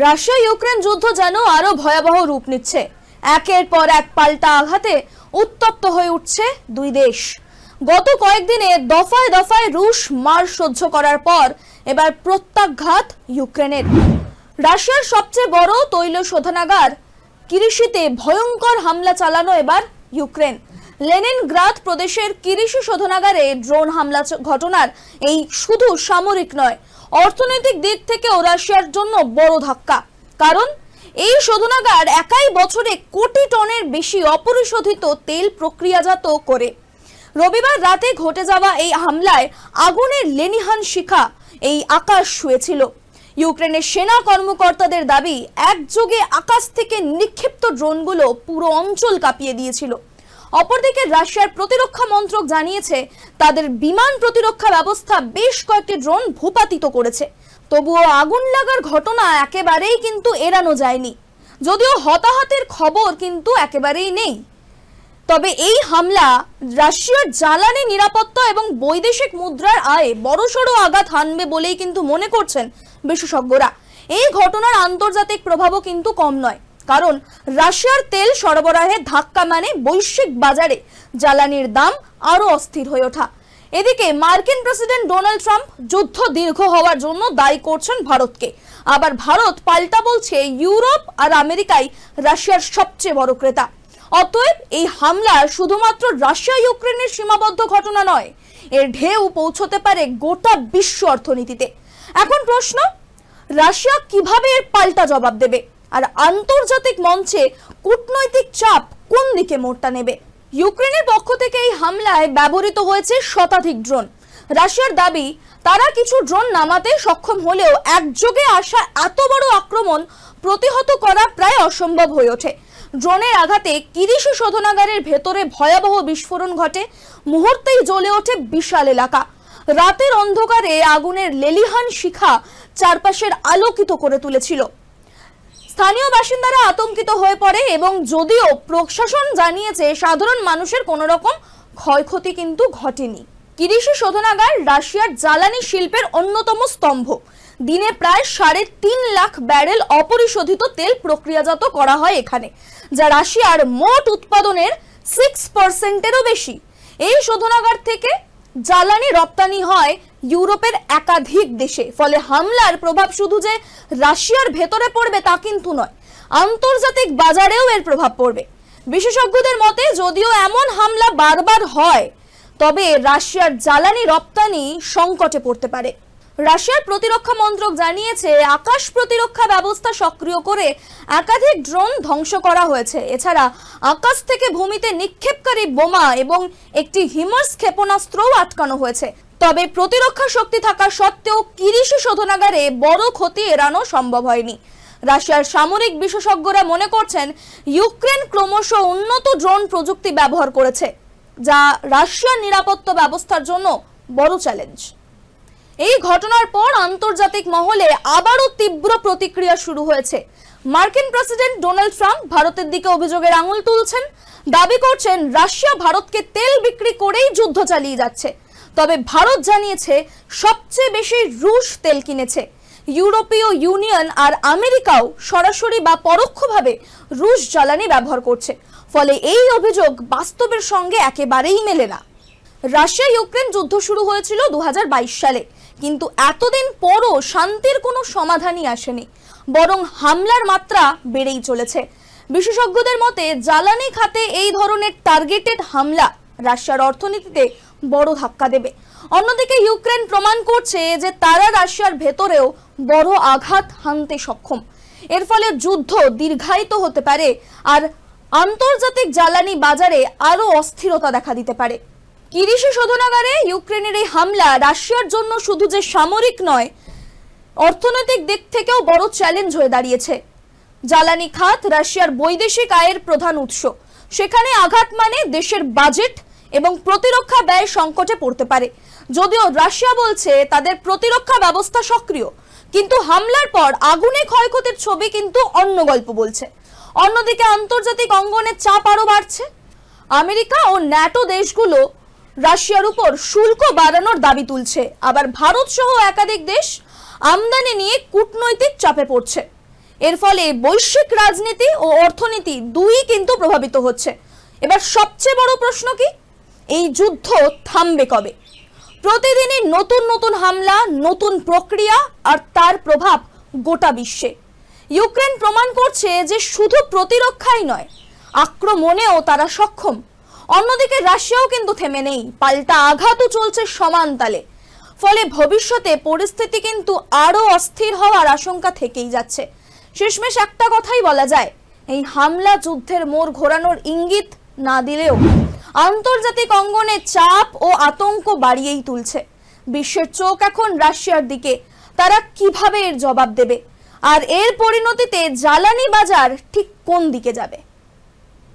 Russia Ukraine যুদ্ধ যেন আরও ভয়াবহ রূপ নিচ্ছে। একের পর এক পাল্টা আঘাতে উত্তপ্ত হয়ে উঠছে দুই দেশ। গত কয়েকদিনে দফায় দফায় রুশ মার সহ্য করার পর এবার প্রত্যাঘাত ইউক্রেনের। রাশিয়ার সবচেয়ে বড় তৈল শোধনাগার কিরিশিতে ভয়ঙ্কর হামলা চালানো এবার ইউক্রেন। লেনিনগ্রাদ প্রদেশের কিরিশি শোধনাগারে ড্রোন হামলা ঘটনার এই শুধু সামরিক নয় অর্থনৈতিক দিক থেকেও রাশিয়ার জন্য বড় ধাক্কা। কারণ, এই শোধনাগার একাই বছরে কোটি টনের বেশি অপরিশোধিত তেল প্রক্রিয়াজাত করে। রবিবার রাতে ঘটে যাওয়া এই হামলায় আগুনের লেনিহান শিখা এই আকাশ শুয়েছিল ইউক্রেনের সেনা কর্মকর্তাদের দাবি, একযোগে আকাশ থেকে নিক্ষিপ্ত ড্রোনগুলো পুরো অঞ্চল কাঁপিয়ে দিয়েছিল। অপরদিকে রাশিয়ার প্রতিরক্ষা মন্ত্রক জানিয়েছে, তাদের বিমান প্রতিরক্ষা ব্যবস্থা বেশ কয়েকটি ড্রোন ভূপাতিত করেছে। তবুও আগুন লাগার ঘটনা একেবারেই কিন্তু এড়ানো যায়নি। যদিও হতাহতের খবর কিন্তু একেবারেই নেই। তবে এই হামলা রাশিয়ার জ্বালানি নিরাপত্তা এবং বৈদেশিক মুদ্রার আয়ে বড়সড় আঘাত হানবে বলেই কিন্তু মনে করছেন বিশেষজ্ঞরা। এই ঘটনার আন্তর্জাতিক প্রভাবও কিন্তু কম নয়। কারণ রাশিয়ার তেল সরবরাহে ধাক্কা মানে বৈশ্বিক বাজারে জ্বালানির দাম আরও অস্থির হয়ে ওঠা। এদিকে মার্কিন প্রেসিডেন্ট ডোনাল্ড ট্রাম্প যুদ্ধ দীর্ঘ হওয়ার জন্য দায়ী করছেন ভারতকে। আবার ভারত পাল্টা বলছে ইউরোপ আর আমেরিকাই রাশিয়ার সবচেয়ে বড় ক্রেতা। অতএব এই হামলা শুধুমাত্র রাশিয়া ইউক্রেনের সীমাবদ্ধ ঘটনা নয়, এর ঢেউ পৌঁছতে পারে গোটা বিশ্ব অর্থনীতিতে। এখন প্রশ্ন, রাশিয়া কীভাবে এর পাল্টা জবাব দেবে? আর আন্তর্জাতিক মঞ্চে কূটনৈতিক চাপ কোন দিকে মোড়টা নেবে? ইউক্রেনের পক্ষ থেকে এই হামলায় ব্যবহৃত হয়েছে শতাধিক ড্রোন। রাশিয়ার দাবি, তারা কিছু ড্রোন নামাতে সক্ষম হলেও একযোগে আসা এত বড় আক্রমণ প্রতিহত করা প্রায় অসম্ভব হয়ে ওঠে। ড্রোনের আঘাতে কিরিশি শোধনাগারের ভেতরে ভয়াবহ বিস্ফোরণ ঘটে। মুহূর্তেই জ্বলে ওঠে বিশাল এলাকা। রাতের অন্ধকারে আগুনের লেলিহান শিখা চারপাশের আলোকিত করে তুলেছিল। স্থানীয় বাসিন্দারা আতঙ্কিত হয়ে পড়ে এবং যদিও প্রশাসন জানিয়েছে সাধারণ মানুষের কোনো রকম ক্ষয়ক্ষতি কিন্তু ঘটেনি। কিরিশি শোধনাগার রাশিয়ার জ্বালানি শিল্পের অন্যতম স্তম্ভ। দিনে প্রায় সাড়ে তিন লাখ ব্যারেল অপরিশোধিত তেল প্রক্রিয়াজাত করা হয় এখানে, যা রাশিয়ার মোট উৎপাদনের সিক্স পার্সেন্টেরও বেশি। এই শোধনাগার থেকে জ্বালানি রপ্তানি হয় ইউরোপের একাধিক দেশে। ফলে হামলার প্রভাব শুধু যে রাশিয়ার ভেতরে পড়বে তা কিন্তু নয়, আন্তর্জাতিক বাজারেও এর প্রভাব পড়বে। বিশেষজ্ঞদের মতে, যদিও এমন হামলা বারবার হয়, তবে রাশিয়ার জ্বালানি রপ্তানি সংকটে পড়তে পারে। রাশিয়ার প্রতিরক্ষা মন্ত্রক জানিয়েছে, আকাশ প্রতিরক্ষা ব্যবস্থা সক্রিয় করে একাধিক ড্রোন ধ্বংস করা হয়েছে। এছাড়া আকাশ থেকে ভূমিতে নিক্ষেপকারী বোমা এবং একটি হিমার্স ক্ষেপণাস্ত্রও আটকানো হয়েছে। তবে প্রতিরক্ষা শক্তি থাকা সত্ত্বেও কিরিশি শোধনাগারে বড় ক্ষতি এড়ানো সম্ভব হয়নি। রাশিয়ার সামরিক বিশেষজ্ঞরা মনে করছেন, ইউক্রেন ক্রমশ উন্নত ড্রোন প্রযুক্তি ব্যবহার করেছে, যা রাশিয়ার নিরাপত্তা ব্যবস্থার জন্য বড় চ্যালেঞ্জ। এই ঘটনার পর আন্তর্জাতিক মহলে আবারও তীব্র প্রতিক্রিয়া শুরু হয়েছে। মার্কিন প্রেসিডেন্ট ডোনাল্ড ট্রাম্প ভারতের দিকে অভিযোগের আঙুল তুলছেন, দাবি করছেন, রাশিয়া ভারতকে তেল বিক্রি করেই যুদ্ধ চালিয়ে যাচ্ছে। তবে ভারত জানিয়েছে, সবচেয়ে বেশি রুশ তেল কিনেছে। ইউরোপীয় ইউনিয়ন আর আমেরিকাও সরাসরি বা পরোক্ষভাবে রুশ জ্বালানি ব্যবহার করছে। ফলে এই অভিযোগ বাস্তবের সঙ্গে একেবারেই মেলে না। রাশিয়া ইউক্রেন যুদ্ধ শুরু হয়েছিল দু হাজার বাইশ সালে। কিন্তু এতদিন পরও শান্তির কোনো সমাধানই আসেনি। বরং হামলার মাত্রা বেড়েই চলেছে। বিশেষজ্ঞদের মতে, জ্বালানি খাতে এই ধরনের টার্গেটেড হামলা রাশিয়ার অর্থনীতিতে বড় ধাক্কা দেবে। অন্যদিকে ইউক্রেন প্রমাণ করছে যে তারা রাশিয়ার ভেতরেও বড় আঘাত হানতে সক্ষম। এর ফলে যুদ্ধ দীর্ঘায়িত হতে পারে আর আন্তর্জাতিক জ্বালানি বাজারে আরও অস্থিরতা দেখা দিতে পারে। কিরিশি শোধনাগারে ইউক্রেনের এই হামলা রাশিয়ার জন্য শুধু যে সামরিক নয়, অর্থনৈতিক দিক থেকেও বড় চ্যালেঞ্জ হয়ে দাঁড়িয়েছে। জ্বালানি খাত রাশিয়ার বৈদেশিক আয়ের প্রধান উৎস। সেখানে আঘাত মানে দেশের বাজেট এবং প্রতিরক্ষা ব্যয় সংকটে পড়তে পারে। যদিও রাশিয়া বলছে তাদের প্রতিরক্ষা ব্যবস্থা সক্রিয়, কিন্তু হামলার পর আগুনে ক্ষয়ক্ষতির ছবি কিন্তু অন্য গল্প বলছে। অন্যদিকে আন্তর্জাতিক অঙ্গনের চাপ আরও বাড়ছে। আমেরিকা ও ন্যাটো দেশগুলো রাশিয়ার উপর শুল্ক বাড়ানোর দাবি তুলছে। আবার ভারত সহ একাধিক দেশ আমদানি নিয়ে কূটনৈতিক চাপে পড়ছে। এর ফলে বৈশ্বিক রাজনীতি ও অর্থনীতি দুই কিন্তু প্রভাবিত হচ্ছে। এবার সবচেয়ে বড় প্রশ্ন কি? এই যুদ্ধ থামবে কবে? প্রতিদিনই নতুন নতুন হামলা, নতুন প্রক্রিয়া আর তার প্রভাব গোটা বিশ্বে। ইউক্রেন প্রমাণ করছে যে শুধু প্রতিরক্ষাই নয়, আক্রমণেও তারা সক্ষম। অন্যদিকে রাশিয়াও কিন্তু থেমে নেই, পাল্টা আঘাতও চলছে সমান তালে। ফলে ভবিষ্যতে পরিস্থিতি কিন্তু আরও অস্থির হওয়ার আশঙ্কা থেকেই যাচ্ছে। শেষমেশ একটা কথাই বলা যায়, এই হামলা যুদ্ধের মোড় ঘোরানোর ইঙ্গিত না দিলেও আন্তর্জাতিক অঙ্গনে চাপ ও আতঙ্ক বাড়িয়েই তুলছে। বিশ্বের চোখ এখন রাশিয়ার দিকে। তারা কীভাবে এর জবাব দেবে? আর এর পরিণতিতে জ্বালানি বাজার ঠিক কোন দিকে যাবে?